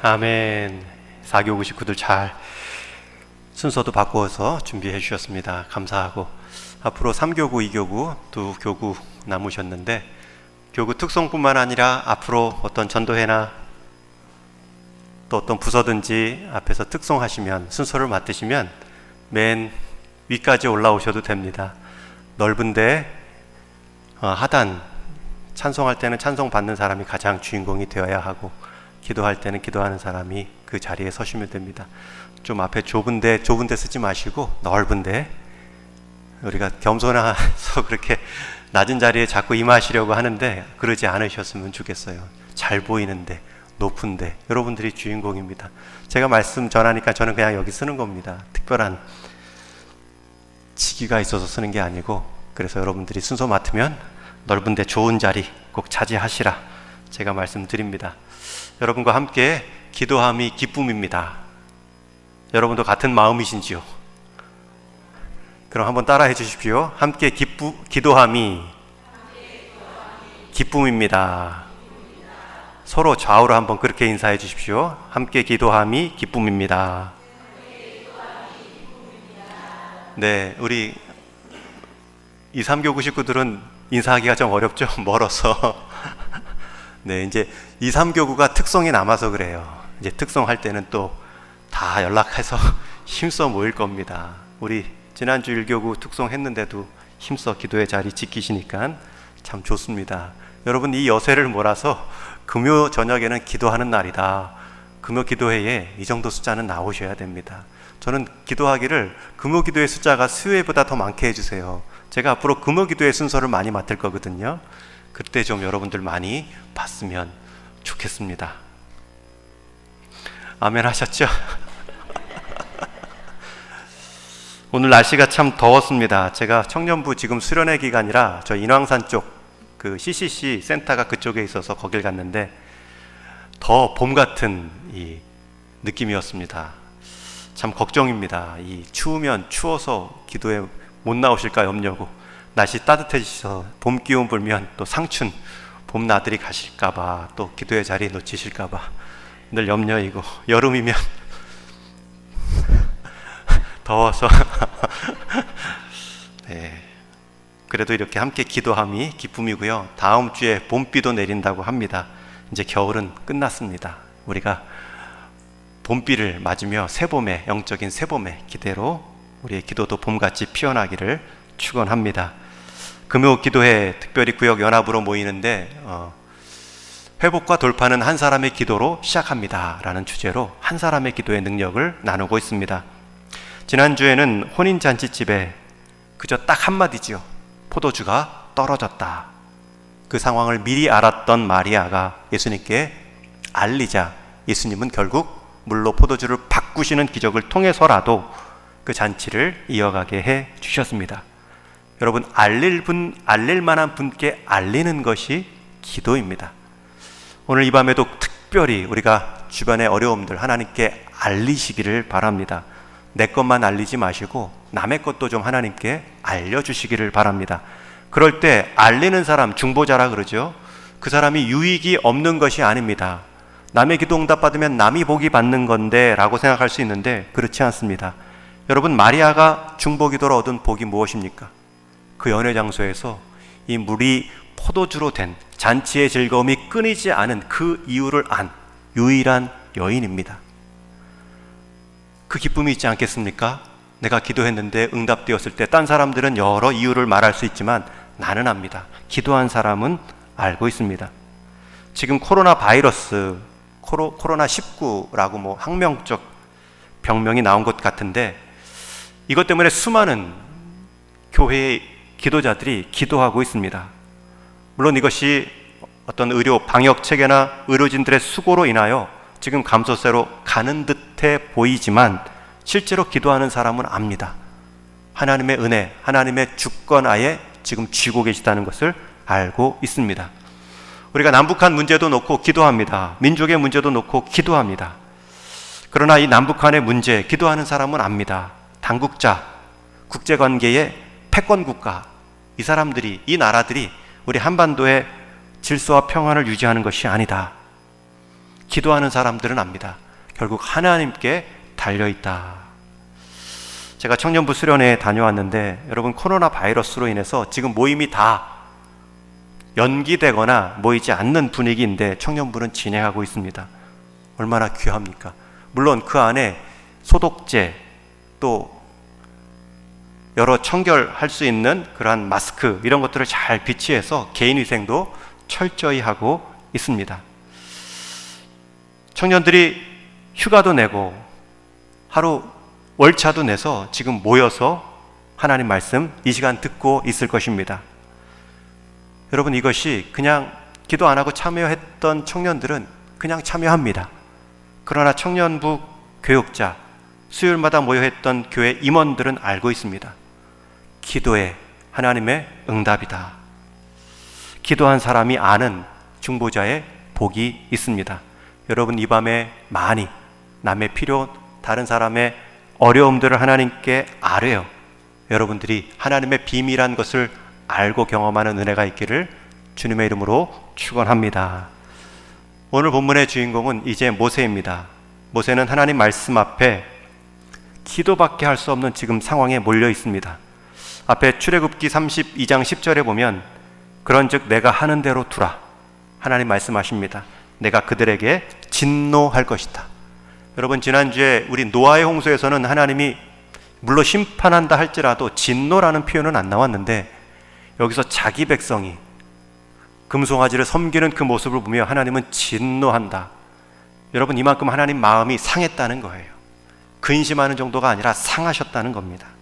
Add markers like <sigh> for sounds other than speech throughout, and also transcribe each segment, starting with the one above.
아멘. 4교구 식구들 잘 순서도 바꾸어서 준비해 주셨습니다. 감사하고 앞으로 3교구, 2교구 두 교구 남으셨는데 교구 특성뿐만 아니라 앞으로 어떤 전도회나 또 어떤 부서든지 앞에서 특송하시면 순서를 맡으시면 맨 위까지 올라오셔도 됩니다. 넓은데 어, 하단 찬송할 때는 찬송 받는 사람이 가장 주인공이 되어야 하고 기도할 때는 기도하는 사람이 그 자리에 서시면 됩니다. 좀 앞에 좁은데 좁은데 쓰지 마시고 넓은데 우리가 겸손해서 <laughs> 그렇게 낮은 자리에 자꾸 임하시려고 하는데 그러지 않으셨으면 좋겠어요. 잘 보이는데 높은데 여러분들이 주인공입니다. 제가 말씀 전하니까 저는 그냥 여기 쓰는 겁니다. 특별한 직위가 있어서 쓰는 게 아니고 그래서 여러분들이 순서 맡으면 넓은데 좋은 자리 꼭 차지하시라 제가 말씀드립니다. 여러분과 함께 기도함이 기쁨입니다. 여러분도 같은 마음이신지요? 그럼 한번 따라해 주십시오. 함께 기쁘, 기도함이 기쁨입니다. 서로 좌우로 한번 그렇게 인사해 주십시오. 함께 기도함이 기쁨입니다. 네, 우리 2, 3교구 식구들은 인사하기가 좀 어렵죠? <laughs> 멀어서. 네, 이제 2, 3교구가 특성이 남아서 그래요. 이제 특성할 때는 또 다 연락해서 <laughs> 힘써 모일 겁니다. 우리 지난주 1교구 특성했는데도 힘써 기도의 자리 지키시니까 참 좋습니다. 여러분 이 여세를 몰아서 금요 저녁에는 기도하는 날이다. 금요 기도회에 이 정도 숫자는 나오셔야 됩니다. 저는 기도하기를 금요 기도의 숫자가 수요일보다 더 많게 해주세요. 제가 앞으로 금요 기도의 순서를 많이 맡을 거거든요. 그때 좀 여러분들 많이 봤으면 좋겠습니다. 아멘 하셨죠? <laughs> 오늘 날씨가 참 더웠습니다. 제가 청년부 지금 수련회 기간이라 저 인왕산 쪽 그 CCC 센터가 그쪽에 있어서 거길 갔는데 더 봄 같은 이 느낌이었습니다. 참 걱정입니다. 이 추우면 추워서 기도에 못 나오실까 염려고 날씨 따뜻해지셔서 봄 기운 불면 또 상춘 봄 나들이 가실까봐 또 기도의 자리 놓치실까봐 늘 염려이고 여름이면 <laughs> 더워서 <laughs> 네. 그래도 이렇게 함께 기도함이 기쁨이고요. 다음 주에 봄비도 내린다고 합니다. 이제 겨울은 끝났습니다. 우리가 봄비를 맞으며 새봄의 영적인 새봄의 기대로 우리의 기도도 봄같이 피어나기를 축원합니다. 금요 기도회 특별히 구역 연합으로 모이는데 어, 회복과 돌파는 한 사람의 기도로 시작합니다라는 주제로 한 사람의 기도의 능력을 나누고 있습니다. 지난주에는 혼인 잔치집에 그저 딱 한마디지요. 포도주가 떨어졌다. 그 상황을 미리 알았던 마리아가 예수님께 알리자 예수님은 결국 물로 포도주를 바꾸시는 기적을 통해서라도 그 잔치를 이어가게 해 주셨습니다. 여러분 알릴 분 알릴 만한 분께 알리는 것이 기도입니다. 오늘 이 밤에도 특별히 우리가 주변의 어려움들 하나님께 알리시기를 바랍니다. 내 것만 알리지 마시고 남의 것도 좀 하나님께 알려주시기를 바랍니다. 그럴 때 알리는 사람 중보자라 그러죠. 그 사람이 유익이 없는 것이 아닙니다. 남의 기도 응답 받으면 남이 복이 받는 건데 라고 생각할 수 있는데 그렇지 않습니다. 여러분 마리아가 중보 기도로 얻은 복이 무엇입니까? 그 연회 장소에서 이 물이 포도주로 된 잔치의 즐거움이 끊이지 않은 그 이유를 안 유일한 여인입니다. 그 기쁨이 있지 않겠습니까? 내가 기도했는데 응답되었을 때 딴 사람들은 여러 이유를 말할 수 있지만 나는 압니다. 기도한 사람은 알고 있습니다. 지금 코로나 바이러스, 코로, 코로나 19라고 뭐 학명적 병명이 나온 것 같은데 이것 때문에 수많은 교회의 기도자들이 기도하고 있습니다. 물론 이것이 어떤 의료 방역 체계나 의료진들의 수고로 인하여 지금 감소세로 가는 듯해 보이지만 실제로 기도하는 사람은 압니다. 하나님의 은혜, 하나님의 주권하에 지금 쥐고 계시다는 것을 알고 있습니다. 우리가 남북한 문제도 놓고 기도합니다. 민족의 문제도 놓고 기도합니다. 그러나 이 남북한의 문제, 기도하는 사람은 압니다. 당국자, 국제관계의 패권 국가, 이 사람들이, 이 나라들이 우리 한반도의 질서와 평안을 유지하는 것이 아니다. 기도하는 사람들은 압니다. 결국 하나님께 달려 있다. 제가 청년부 수련회에 다녀왔는데 여러분 코로나 바이러스로 인해서 지금 모임이 다 연기되거나 모이지 않는 분위기인데 청년부는 진행하고 있습니다. 얼마나 귀합니까? 물론 그 안에 소독제 또 여러 청결할 수 있는 그러한 마스크 이런 것들을 잘 비치해서 개인 위생도 철저히 하고 있습니다. 청년들이 휴가도 내고 하루 월차도 내서 지금 모여서 하나님 말씀 이 시간 듣고 있을 것입니다. 여러분 이것이 그냥 기도 안 하고 참여했던 청년들은 그냥 참여합니다. 그러나 청년부 교육자 수요일마다 모여 했던 교회 임원들은 알고 있습니다. 기도에 하나님의 응답이다. 기도한 사람이 아는 중보자의 복이 있습니다. 여러분 이 밤에 많이 남의 필요, 다른 사람의 어려움들을 하나님께 아뢰어 여러분들이 하나님의 비밀한 것을 알고 경험하는 은혜가 있기를 주님의 이름으로 축원합니다. 오늘 본문의 주인공은 이제 모세입니다. 모세는 하나님 말씀 앞에 기도밖에 할 수 없는 지금 상황에 몰려 있습니다. 앞에 출애굽기 32장 10절에 보면 그런즉 내가 하는 대로 두라. 하나님 말씀하십니다. 내가 그들에게 진노할 것이다. 여러분 지난주에 우리 노아의 홍수에서는 하나님이 물론 심판한다 할지라도 진노라는 표현은 안 나왔는데 여기서 자기 백성이 금송아지를 섬기는 그 모습을 보며 하나님은 진노한다. 여러분 이만큼 하나님 마음이 상했다는 거예요. 근심하는 정도가 아니라 상하셨다는 겁니다.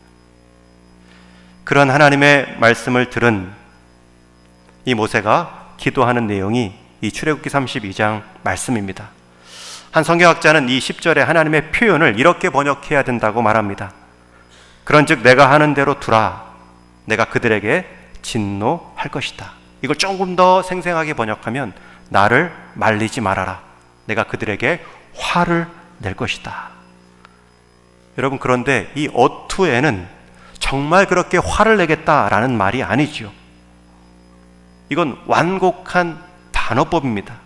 그런 하나님의 말씀을 들은 이 모세가 기도하는 내용이 이 출애굽기 32장 말씀입니다. 한 성경학자는 이 10절에 하나님의 표현을 이렇게 번역해야 된다고 말합니다. 그런즉 내가 하는 대로 두라 내가 그들에게 진노할 것이다. 이걸 조금 더 생생하게 번역하면 나를 말리지 말아라. 내가 그들에게 화를 낼 것이다. 여러분 그런데 이 어투에는 정말 그렇게 화를 내겠다라는 말이 아니지요. 이건 완곡한 단어법입니다.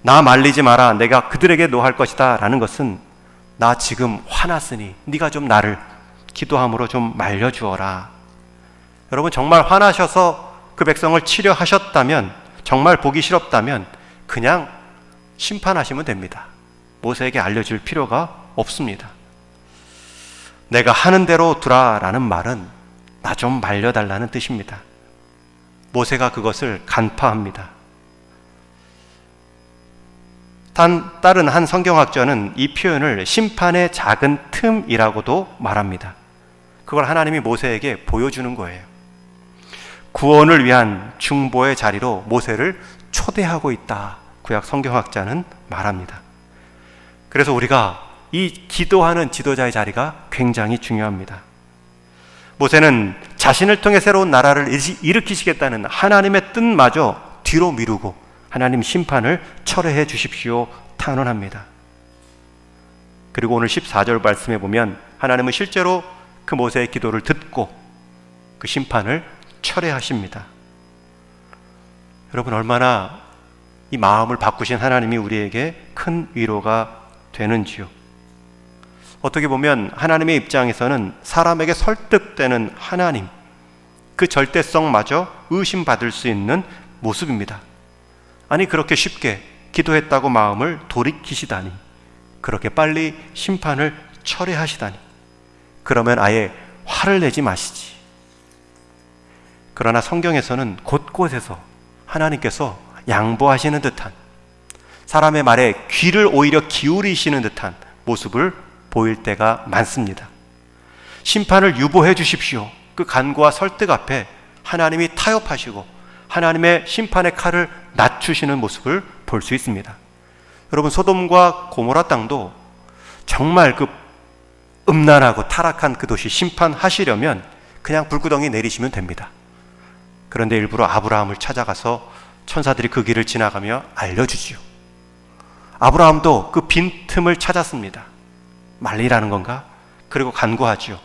나 말리지 마라. 내가 그들에게 노할 것이다 라는 것은 나 지금 화났으니 네가 좀 나를 기도함으로 좀 말려 주어라. 여러분 정말 화나셔서 그 백성을 치료하셨다면 정말 보기 싫었다면 그냥 심판하시면 됩니다. 모세에게 알려줄 필요가 없습니다. 내가 하는 대로 두라라는 말은 나 좀 말려달라는 뜻입니다. 모세가 그것을 간파합니다. 단, 다른 한 성경학자는 이 표현을 심판의 작은 틈이라고도 말합니다. 그걸 하나님이 모세에게 보여주는 거예요. 구원을 위한 중보의 자리로 모세를 초대하고 있다. 구약 성경학자는 말합니다. 그래서 우리가 이 기도하는 지도자의 자리가 굉장히 중요합니다. 모세는 자신을 통해 새로운 나라를 일으키시겠다는 하나님의 뜻마저 뒤로 미루고 하나님 심판을 철회해 주십시오 탄원합니다. 그리고 오늘 14절 말씀해 보면 하나님은 실제로 그 모세의 기도를 듣고 그 심판을 철회하십니다. 여러분 얼마나 이 마음을 바꾸신 하나님이 우리에게 큰 위로가 되는지요. 어떻게 보면 하나님의 입장에서는 사람에게 설득되는 하나님, 그 절대성마저 의심받을 수 있는 모습입니다. 아니, 그렇게 쉽게 기도했다고 마음을 돌이키시다니, 그렇게 빨리 심판을 철회하시다니, 그러면 아예 화를 내지 마시지. 그러나 성경에서는 곳곳에서 하나님께서 양보하시는 듯한 사람의 말에 귀를 오히려 기울이시는 듯한 모습을 보일 때가 많습니다. 심판을 유보해 주십시오. 그 간구와 설득 앞에 하나님이 타협하시고 하나님의 심판의 칼을 낮추시는 모습을 볼 수 있습니다. 여러분 소돔과 고모라 땅도 정말 그 음란하고 타락한 그 도시 심판하시려면 그냥 불구덩이 내리시면 됩니다. 그런데 일부러 아브라함을 찾아가서 천사들이 그 길을 지나가며 알려주지요. 아브라함도 그 빈틈을 찾았습니다. 말리라는 건가? 그리고 간구하지요.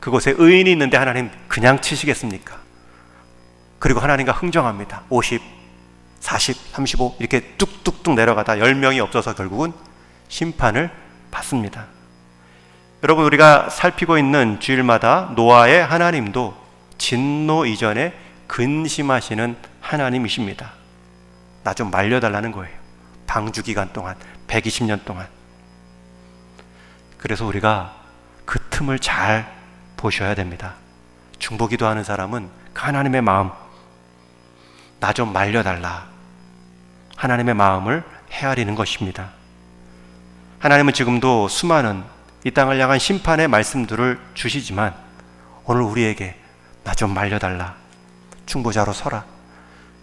그곳에 의인이 있는데 하나님 그냥 치시겠습니까? 그리고 하나님과 흥정합니다. 50, 40, 35 이렇게 뚝뚝뚝 내려가다 10명이 없어서 결국은 심판을 받습니다. 여러분 우리가 살피고 있는 주일마다 노아의 하나님도 진노 이전에 근심하시는 하나님이십니다. 나 좀 말려달라는 거예요. 방주 기간 동안 120년 동안. 그래서 우리가 그 틈을 잘 보셔야 됩니다. 중보기도 하는 사람은 그 하나님의 마음 나 좀 말려달라. 하나님의 마음을 헤아리는 것입니다. 하나님은 지금도 수많은 이 땅을 향한 심판의 말씀들을 주시지만 오늘 우리에게 나 좀 말려달라. 중보자로 서라.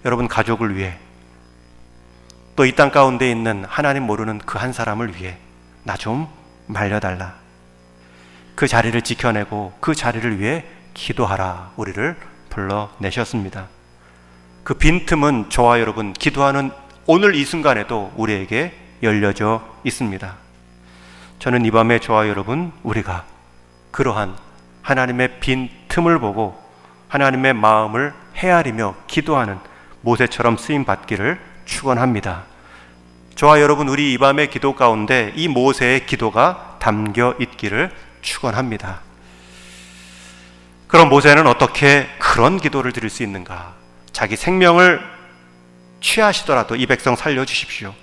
여러분 가족을 위해 또 이 땅 가운데 있는 하나님 모르는 그 한 사람을 위해 나 좀 말려달라. 그 자리를 지켜내고 그 자리를 위해 기도하라. 우리를 불러내셨습니다. 그 빈틈은 저와 여러분 기도하는 오늘 이 순간에도 우리에게 열려져 있습니다. 저는 이 밤에 저와 여러분 우리가 그러한 하나님의 빈 틈을 보고 하나님의 마음을 헤아리며 기도하는 모세처럼 쓰임 받기를 축원합니다. 저와 여러분 우리 이 밤의 기도 가운데 이 모세의 기도가 담겨 있기를 축원합니다. 그럼 모세는 어떻게 그런 기도를 드릴 수 있는가? 자기 생명을 취하시더라도 이 백성 살려 주십시오.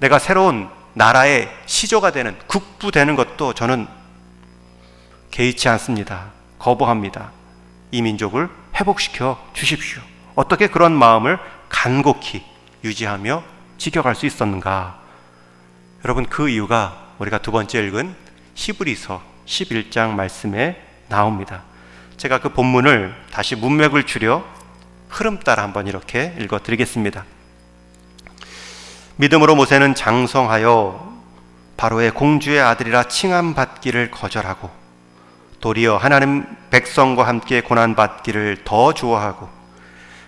내가 새로운 나라의 시조가 되는 국부 되는 것도 저는 개의치 않습니다. 거부합니다. 이 민족을 회복시켜 주십시오. 어떻게 그런 마음을 간곡히 유지하며 지켜갈 수 있었는가? 여러분 그 이유가 우리가 두 번째 읽은 히브리서 11장 말씀에 나옵니다. 제가 그 본문을 다시 문맥을 줄여 흐름 따라 한번 이렇게 읽어 드리겠습니다. 믿음으로 모세는 장성하여 바로의 공주의 아들이라 칭함 받기를 거절하고 도리어 하나님 백성과 함께 고난 받기를 더 좋아하고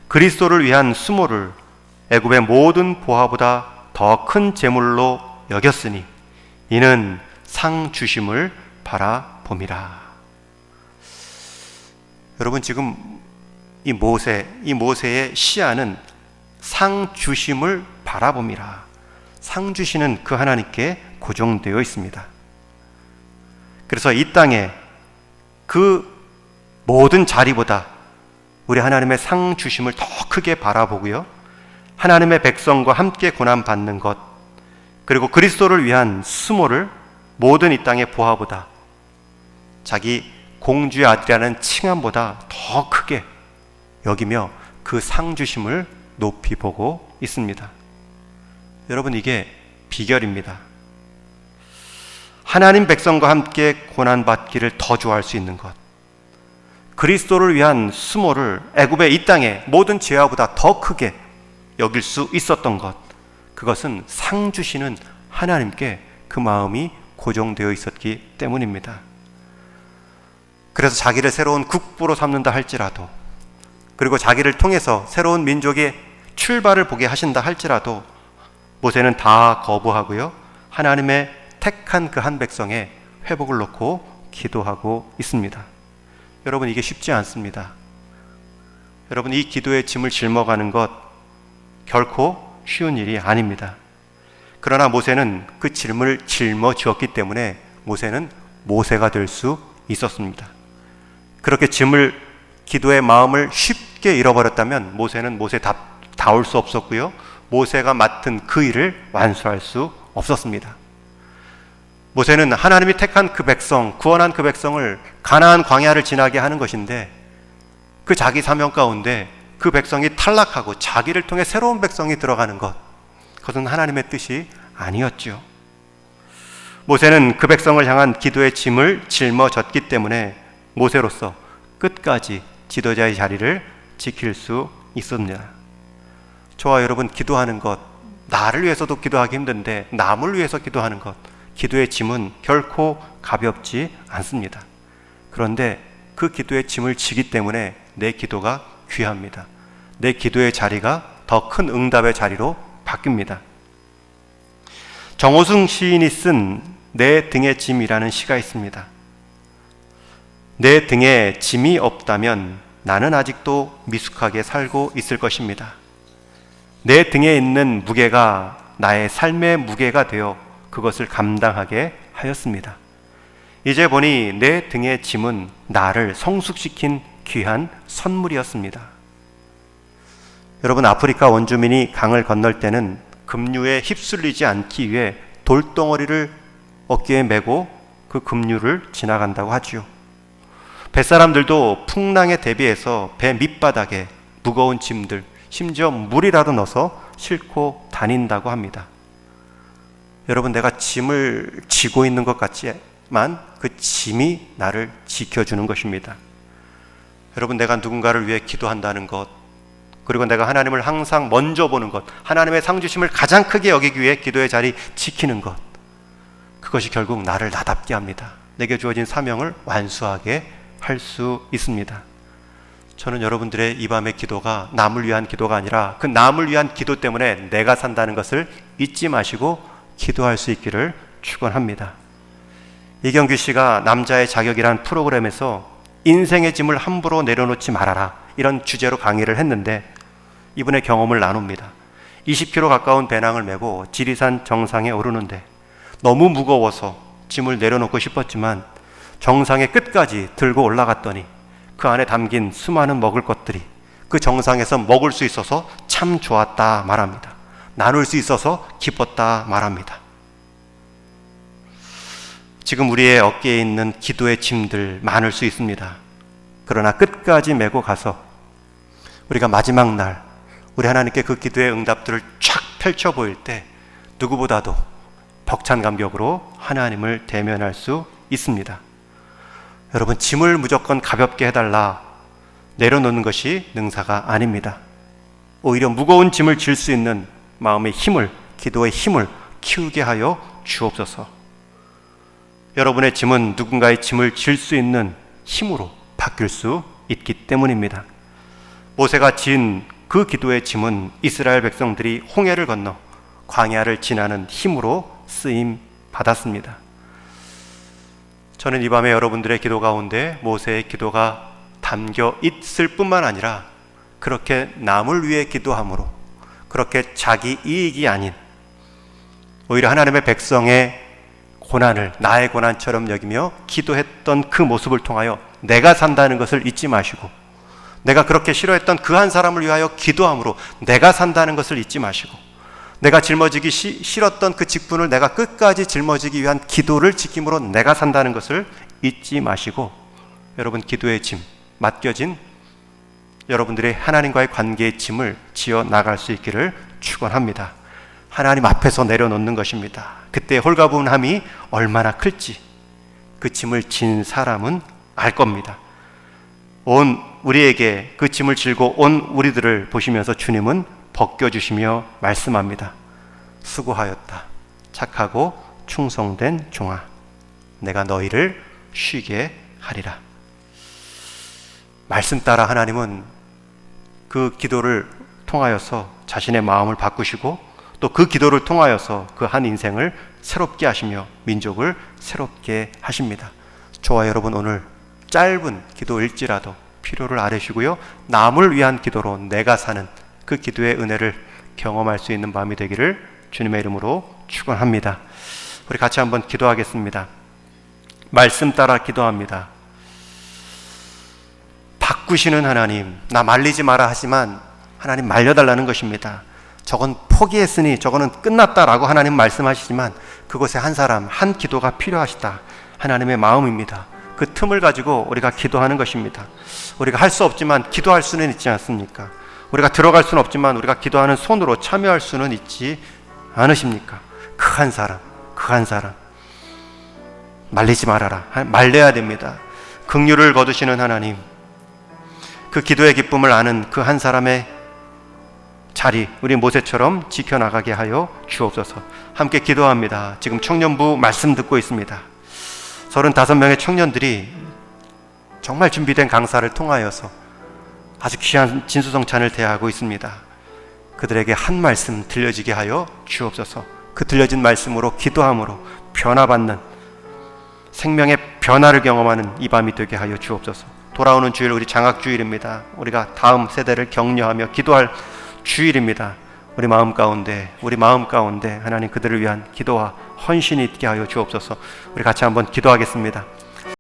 그리스도를 위한 수모를 애굽의 모든 보화보다 더 큰 재물로 여겼으니 이는 상 주심을 바라봄이라. 여러분 지금 이 모세, 이 모세의 시야는 상 주심을 바라봄이라. 상 주시는 그 하나님께 고정되어 있습니다. 그래서 이 땅에 그 모든 자리보다 우리 하나님의 상 주심을 더 크게 바라보고요. 하나님의 백성과 함께 고난 받는 것, 그리고 그리스도를 위한 수모를 모든 이 땅의 보화보다 자기 공주의 아들이라는 칭함보다 더 크게 여기며 그 상 주심을 높이 보고 있습니다. 여러분 이게 비결입니다. 하나님 백성과 함께 고난 받기를 더 좋아할 수 있는 것. 그리스도를 위한 수모를 애굽의 이 땅에 모든 죄와보다 더 크게 여길 수 있었던 것. 그것은 상 주시는 하나님께 그 마음이 고정되어 있었기 때문입니다. 그래서 자기를 새로운 국부로 삼는다 할지라도 그리고 자기를 통해서 새로운 민족의 출발을 보게 하신다 할지라도 모세는 다 거부하고요. 하나님의 택한 그 한 백성의 회복을 놓고 기도하고 있습니다. 여러분 이게 쉽지 않습니다. 여러분 이 기도의 짐을 짊어가는 것 결코 쉬운 일이 아닙니다. 그러나 모세는 그 짐을 짊어지었기 때문에 모세는 모세가 될 수 있었습니다. 그렇게 짐을 기도의 마음을 쉽게 잃어버렸다면 모세는 모세 다, 다올 수 없었고요. 모세가 맡은 그 일을 완수할 수 없었습니다. 모세는 하나님이 택한 그 백성, 구원한 그 백성을 가나안 광야를 지나게 하는 것인데 그 자기 사명 가운데 그 백성이 탈락하고 자기를 통해 새로운 백성이 들어가는 것, 그것은 하나님의 뜻이 아니었죠. 모세는 그 백성을 향한 기도의 짐을 짊어졌기 때문에 모세로서 끝까지 지도자의 자리를 지킬 수 있습니다. 저와 여러분 기도하는 것, 나를 위해서도 기도하기 힘든데 남을 위해서 기도하는 것, 기도의 짐은 결코 가볍지 않습니다. 그런데 그 기도의 짐을 지기 때문에 내 기도가 귀합니다. 내 기도의 자리가 더 큰 응답의 자리로 바뀝니다. 정호승 시인이 쓴 내 등의 짐이라는 시가 있습니다. 내 등에 짐이 없다면 나는 아직도 미숙하게 살고 있을 것입니다. 내 등에 있는 무게가 나의 삶의 무게가 되어 그것을 감당하게 하였습니다. 이제 보니 내 등의 짐은 나를 성숙시킨 귀한 선물이었습니다. 여러분, 아프리카 원주민이 강을 건널 때는 급류에 휩쓸리지 않기 위해 돌덩어리를 어깨에 메고 그 급류를 지나간다고 하지요. 뱃사람들도 풍랑에 대비해서 배 밑바닥에 무거운 짐들, 심지어 물이라도 넣어서 싣고 다닌다고 합니다. 여러분, 내가 짐을 지고 있는 것 같지만 그 짐이 나를 지켜주는 것입니다. 여러분, 내가 누군가를 위해 기도한다는 것, 그리고 내가 하나님을 항상 먼저 보는 것, 하나님의 상주심을 가장 크게 여기기 위해 기도의 자리 지키는 것, 그것이 결국 나를 나답게 합니다. 내게 주어진 사명을 완수하게 할 수 있습니다. 저는 여러분들의 이 밤의 기도가 남을 위한 기도가 아니라 그 남을 위한 기도 때문에 내가 산다는 것을 잊지 마시고 기도할 수 있기를 축원합니다. 이경규 씨가 남자의 자격이란 프로그램에서 인생의 짐을 함부로 내려놓지 말아라 이런 주제로 강의를 했는데 이분의 경험을 나눕니다. 20km 가까운 배낭을 메고 지리산 정상에 오르는데 너무 무거워서 짐을 내려놓고 싶었지만 정상의 끝까지 들고 올라갔더니 그 안에 담긴 수많은 먹을 것들이 그 정상에서 먹을 수 있어서 참 좋았다 말합니다. 나눌 수 있어서 기뻤다 말합니다. 지금 우리의 어깨에 있는 기도의 짐들 많을 수 있습니다. 그러나 끝까지 메고 가서 우리가 마지막 날 우리 하나님께 그 기도의 응답들을 쫙 펼쳐 보일 때 누구보다도 벅찬 감격으로 하나님을 대면할 수 있습니다. 여러분, 짐을 무조건 가볍게 해달라 내려놓는 것이 능사가 아닙니다. 오히려 무거운 짐을 질 수 있는 마음의 힘을, 기도의 힘을 키우게 하여 주옵소서. 여러분의 짐은 누군가의 짐을 질 수 있는 힘으로 바뀔 수 있기 때문입니다. 모세가 진 그 기도의 짐은 이스라엘 백성들이 홍해를 건너 광야를 지나는 힘으로 쓰임 받았습니다. 저는 이 밤에 여러분들의 기도 가운데 모세의 기도가 담겨 있을 뿐만 아니라 그렇게 남을 위해 기도함으로 그렇게 자기 이익이 아닌 오히려 하나님의 백성의 고난을 나의 고난처럼 여기며 기도했던 그 모습을 통하여 내가 산다는 것을 잊지 마시고 내가 그렇게 싫어했던 그 한 사람을 위하여 기도함으로 내가 산다는 것을 잊지 마시고 내가 짊어지기 시, 싫었던 그 직분을 내가 끝까지 짊어지기 위한 기도를 지킴으로 내가 산다는 것을 잊지 마시고 여러분 기도의 짐 맡겨진 여러분들의 하나님과의 관계의 짐을 지어 나갈 수 있기를 축원합니다. 하나님 앞에서 내려놓는 것입니다. 그때 홀가분함이 얼마나 클지 그 짐을 진 사람은 알 겁니다. 온 우리에게 그 짐을 질고 온 우리들을 보시면서 주님은 벗겨주시며 말씀합니다. 수고하였다. 착하고 충성된 종아. 내가 너희를 쉬게 하리라. 말씀 따라 하나님은 그 기도를 통하여서 자신의 마음을 바꾸시고 또 그 기도를 통하여서 그 한 인생을 새롭게 하시며 민족을 새롭게 하십니다. 저와 여러분 오늘 짧은 기도일지라도 필요를 아뢰시고요. 남을 위한 기도로 내가 사는 그 기도의 은혜를 경험할 수 있는 마음이 되기를 주님의 이름으로 축원합니다. 우리 같이 한번 기도하겠습니다. 말씀 따라 기도합니다. 바꾸시는 하나님, 나 말리지 마라 하지만 하나님 말려달라는 것입니다. 저건 포기했으니 저거는 끝났다라고 하나님 말씀하시지만 그곳에 한 사람, 한 기도가 필요하시다. 하나님의 마음입니다. 그 틈을 가지고 우리가 기도하는 것입니다. 우리가 할 수 없지만 기도할 수는 있지 않습니까? 우리가 들어갈 수는 없지만 우리가 기도하는 손으로 참여할 수는 있지 않으십니까? 그 한 사람, 그 한 사람. 말리지 말아라. 말려야 됩니다. 긍휼을 거두시는 하나님. 그 기도의 기쁨을 아는 그 한 사람의 자리, 우리 모세처럼 지켜나가게 하여 주옵소서. 함께 기도합니다. 지금 청년부 말씀 듣고 있습니다. 35명의 청년들이 정말 준비된 강사를 통하여서 아주 귀한 진수성찬을 대하고 있습니다. 그들에게 한 말씀 들려지게 하여 주옵소서. 그 들려진 말씀으로 기도함으로 변화받는 생명의 변화를 경험하는 이 밤이 되게 하여 주옵소서. 돌아오는 주일 우리 장학 주일입니다. 우리가 다음 세대를 격려하며 기도할 주일입니다. 우리 마음 가운데 우리 마음 가운데 하나님 그들을 위한 기도와 헌신이 있게 하여 주옵소서. 우리 같이 한번 기도하겠습니다.